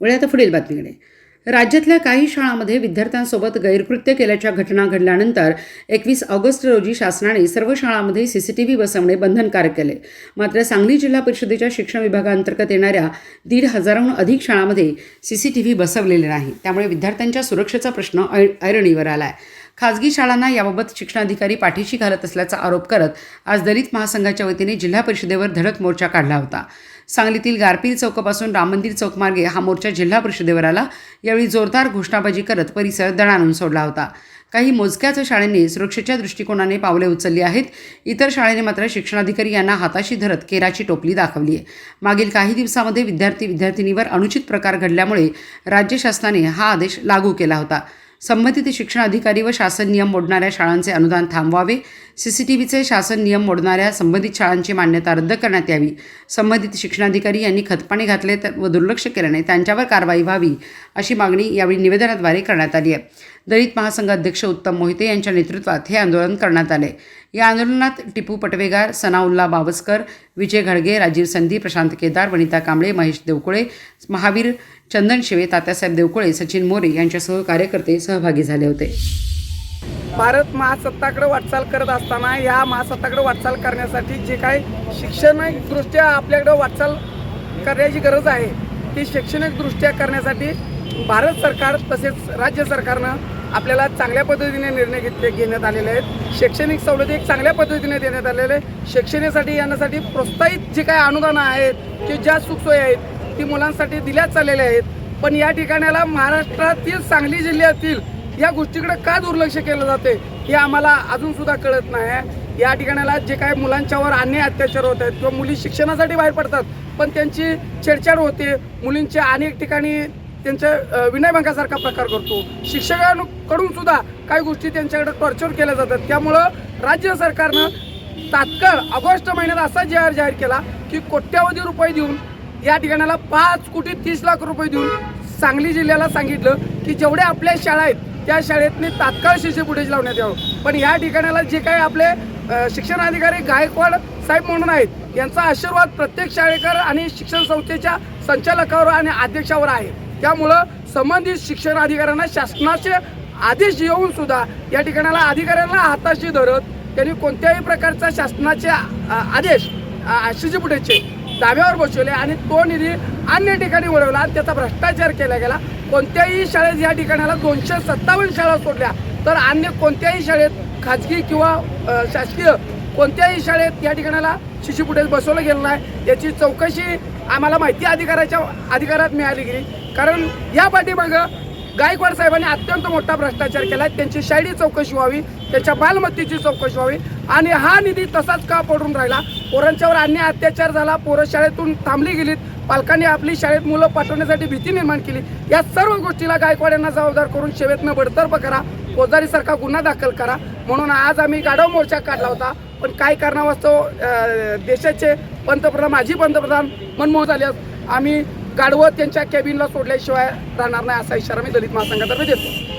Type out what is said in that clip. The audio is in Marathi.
वळे आता पुढील बातमीकडे. राज्यातल्या काही शाळांमध्ये विद्यार्थ्यांसोबत गैरकृत्य केल्याच्या घटना घडल्यानंतर एकवीस ऑगस्ट रोजी शासनाने सर्व शाळांमध्ये सीसीटीव्ही बसवणे बंधनकारक केले. मात्र सांगली जिल्हा परिषदेच्या शिक्षण विभागाअंतर्गत येणाऱ्या दीड हजाराहून अधिक शाळांमध्ये सीसीटीव्ही बसवलेले नाही. त्यामुळे विद्यार्थ्यांच्या सुरक्षेचा प्रश्न ऐ ऐरणीवर आला आहे खाजगी शाळांना याबाबत शिक्षणाधिकारी पाठीशी घालत असल्याचा आरोप करत आज दलित महासंघाच्या वतीने जिल्हा परिषदेवर धडक मोर्चा काढला होता. सांगलीतील गारपीर चौकापासून राम मंदिर चौकमार्गे हा मोर्चा जिल्हा परिषदेवर आला यावेळी जोरदार घोषणाबाजी करत परिसर दणाणून सोडला होता. काही मोजक्याच शाळांनी सुरक्षेच्या दृष्टिकोनाने पावले उचलली आहेत. इतर शाळेने मात्र शिक्षणाधिकारी यांना हाताशी धरत केराची टोपली दाखवली आहे. मागील काही दिवसामध्ये विद्यार्थी विद्यार्थिनीवर अनुचित प्रकार घडल्यामुळे राज्य शासनाने हा आदेश लागू केला होता. संबंधित शिक्षण अधिकारी व शासन नियम मोडणाऱ्या शाळांचे अनुदान थांबवावे सी सी टी व्हीचे शासन नियम मोडणाऱ्या संबंधित शाळांची मान्यता रद्द करण्यात यावी. संबंधित शिक्षणाधिकारी यांनी खतपाणी घातले तर व दुर्लक्ष केल्याने त्यांच्यावर कारवाई व्हावी अशी मागणी यावेळी निवेदनाद्वारे करण्यात आली आहे. दलित महासंघ अध्यक्ष उत्तम मोहिते यांच्या नेतृत्वात हे आंदोलन करण्यात आले. या आंदोलनात टिपू पटवेगार सनाउल्ला बावस्कर विजय घडगे राजीव संधी प्रशांत केदार वनिता कांबळे महेश देवकुळे महावीर चंदन शिवे तात्यासाहेब देवकुळे सचिन मोरे यांच्यासह कार्यकर्ते सहभागी झाले होते. भारत महासत्ताकडे वाटचाल करत असताना या महासत्ताकडे वाटचाल करण्यासाठी जे काही शैक्षणिकदृष्ट्या आपल्याकडे वाटचाल करण्याची गरज आहे ती शैक्षणिकदृष्ट्या करण्यासाठी भारत सरकार तसेच राज्य सरकारनं आपल्याला चांगल्या पद्धतीने निर्णय घेतले घेण्यात आलेले आहेत. शैक्षणिक सवलती एक चांगल्या पद्धतीने देण्यात आलेले आहे शैक्षणिकसाठी यांनासाठी प्रोत्साहित जे काही अनुदानं आहेत की ज्या सुखसोयी आहेत ती मुलांसाठी दिल्याच चाललेल्या आहेत. पण या ठिकाणाला महाराष्ट्रातील सांगली जिल्ह्यातील या गोष्टीकडे का दुर्लक्ष केलं जाते हे आम्हाला अजून सुद्धा कळत नाही. या ठिकाणाला जे काही मुलांच्यावर अन्याय अत्याचार होत आहेत किंवा मुली शिक्षणासाठी बाहेर पडतात पण त्यांची छेडछाड होते. मुलींच्या अनेक ठिकाणी त्यांच्या विनयभंगासारखा प्रकार करतो. शिक्षकांकडून सुद्धा काही गोष्टी त्यांच्याकडे टॉर्चर केल्या जातात. त्यामुळं राज्य सरकारनं तात्काळ ऑगस्ट महिन्यात असा जाहीर जाहीर केला की कोट्यावधी रुपये देऊन या ठिकाणाला पाच कोटी तीस लाख रुपये देऊन सांगली जिल्ह्याला सांगितलं की जेवढ्या आपल्या शाळा आहेत त्या शाळेतनी तात्काळ शिशे फुटेज लावण्यात यावं. पण या ठिकाणाला जे काही आपले शिक्षण अधिकारी गायकवाड साहेब म्हणून आहेत यांचा आशीर्वाद प्रत्येक शाळेकर आणि शिक्षण संस्थेच्या संचालकावर आणि अध्यक्षावर आहे. त्यामुळं संबंधित शिक्षण अधिकाऱ्यांना शासनाचे आदेश येऊन सुद्धा या ठिकाणाला अधिकाऱ्यांना हाताशी धरत त्यांनी कोणत्याही प्रकारचा शासनाचे आदेश शिशे फुटेजचे दाव्यावर बसवले आणि तो निधी अन्य ठिकाणी वळवला त्याचा भ्रष्टाचार केला गेला. कोणत्याही शाळेत या ठिकाणाला दोनशे सत्तावन्न शाळा सोडल्या तर अन्य कोणत्याही शाळेत खाजगी किंवा शासकीय कोणत्याही शाळेत या ठिकाणाला शिशुफुटेज बसवलं गेलं नाही. याची चौकशी आम्हाला माहिती अधिकाराच्या अधिकारात मिळाली गेली. कारण या पाठीमागं गायकवाड साहेबांनी अत्यंत मोठा भ्रष्टाचार केला त्यांची शाळी चौकशी व्हावी त्याच्या बालमत्तेची चौकशी व्हावी आणि हा निधी तसाच का पडून राहिला? पोरांच्यावर अन्य अत्याचार झाला पोरं शाळेतून थांबली गेलीत पालकांनी आपली शाळेत मुलं पाठवण्यासाठी भीती निर्माण केली. या सर्व गोष्टीला गायकवाड यांना जबाबदार करून सेवेतनं बडतर्फ करा. फौजदारीसारखा गुन्हा दाखल करा. म्हणून आज आम्ही गाढव मोर्चा काढला होता. पण काय कारणावास्तव देशाचे पंतप्रधान माजी पंतप्रधान मनमोहन झाले आम्ही गाढवं त्यांच्या कॅबिनला सोडल्याशिवाय राहणार नाही असा इशारा मी दलित महासंघातर्फे देतो.